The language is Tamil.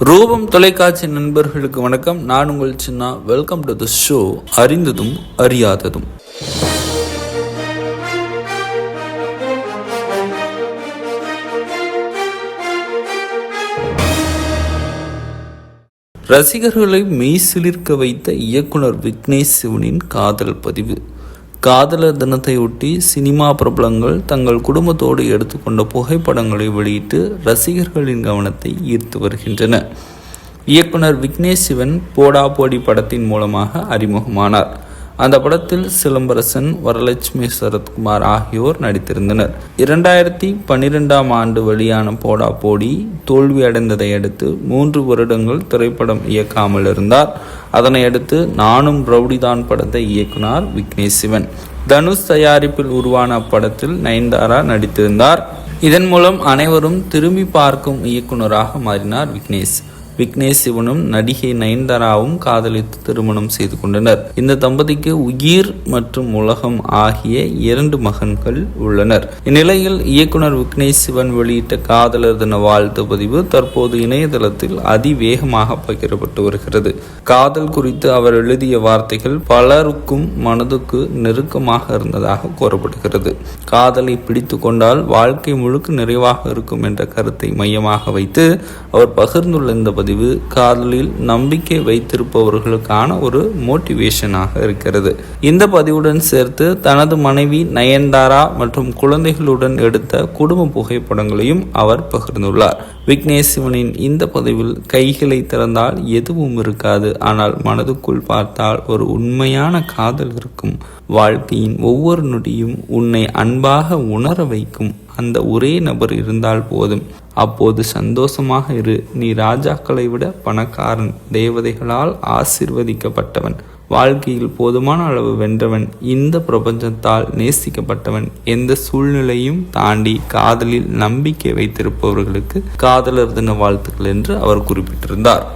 ரூபம் தொலைக்காட்சி நண்பர்களுக்கு வணக்கம். நான் உங்கள் சின்னா. வெல்கம் டு த ஷோ அறிந்ததும் அறியாததும். ரசிகர்களை மெய்சிலிர்க்க வைத்த இயக்குனர் விக்னேஷ் சிவனின் காதல் பதிவு. காதலர் தினத்தையொட்டி சினிமா பிரபலங்கள் தங்கள் குடும்பத்தோடு எடுத்துக்கொண்ட புகைப்படங்களை வெளியிட்டு ரசிகர்களின் கவனத்தை ஈர்த்து வருகின்றன இயக்குனர் விக்னேஷ் சிவன் போடா போடி படத்தின் மூலமாக அறிமுகமானார். அந்த படத்தில் சிலம்பரசன் வரலட்சுமி சரத்குமார் ஆகியோர் நடித்திருந்தனர். இரண்டாயிரத்தி பன்னிரெண்டாம் ஆண்டு வெளியான போடா போடி தோல்வி அடைந்ததை அடுத்து மூன்று வருடங்கள் திரைப்படம் இயக்காமல் இருந்தார். அதனை அடுத்து நானும் ரவுடிதான் படத்தை இயக்குனார் விக்னேஷ் சிவன். தனுஷ் தயாரிப்பில் உருவான அப்படத்தில் நயன்தாரா நடித்திருந்தார். இதன் மூலம் அனைவரும் திரும்பி பார்க்கும் இயக்குனராக மாறினார் விக்னேஷ். விக்னேஷ் சிவனும் நடிகை நயன்தாராவும் காதலித்து திருமணம் செய்து கொண்டனர். இந்த தம்பதிக்கு உயிர் மற்றும் உலகம் ஆகிய இரண்டு மகன்கள் உள்ளனர். இந்நிலையில் இயக்குனர் விக்னேஷ் சிவன் வெளியிட்ட காதலர் தின வாழ்த்து பதிவு தற்போது இணையதளத்தில் அதிவேகமாக பகிரப்பட்டு வருகிறது. காதல் குறித்து அவர் எழுதிய வார்த்தைகள் பலருக்கும் மனதுக்கு நெருக்கமாக இருந்ததாக கூறப்படுகிறது. காதலை பிடித்து கொண்டால் வாழ்க்கை முழுக்க நிறைவாக இருக்கும் என்ற கருத்தை மையமாக வைத்து அவர் பகிர்ந்துள்ள இந்த பதிவு காதலில் நம்பிக்கை வைத்திருப்பவர்களுக்கான ஒரு மோட்டிவேஷனாக இருக்கிறது. இந்த பதிவுடன் சேர்த்து தனது மனைவி நயன்தாரா மற்றும் குழந்தைகளுடன் எடுத்த குடும்ப புகைப்படங்களையும் அவர் பகிர்ந்துள்ளார். விக்னேஷ் சிவனின் இந்த பதிவில் கைகளை திறந்தால் எதுவும் இருக்காது. ஆனால் மனதுக்குள் பார்த்தால் ஒரு உண்மையான காதல் இருக்கும். வாழ்க்கையின் ஒவ்வொரு நொடியும் உன்னை அன்பாக உணர வைக்கும் அந்த ஒரே நபர் இருந்தால் போதும். அப்போது சந்தோஷமாக இரு. நீ ராஜாக்களை விட பணக்காரன் தேவதைகளால் ஆசிர்வதிக்கப்பட்டவன். வாழ்க்கையில் போதுமான அளவு வென்றவன் இந்த பிரபஞ்சத்தால் நேசிக்கப்பட்டவன். எந்த சூழ்நிலையும் தாண்டி காதலில் நம்பிக்கை வைத்திருப்பவர்களுக்கு காதலர் தின வாழ்த்துக்கள் என்று அவர் குறிப்பிட்டிருந்தார்.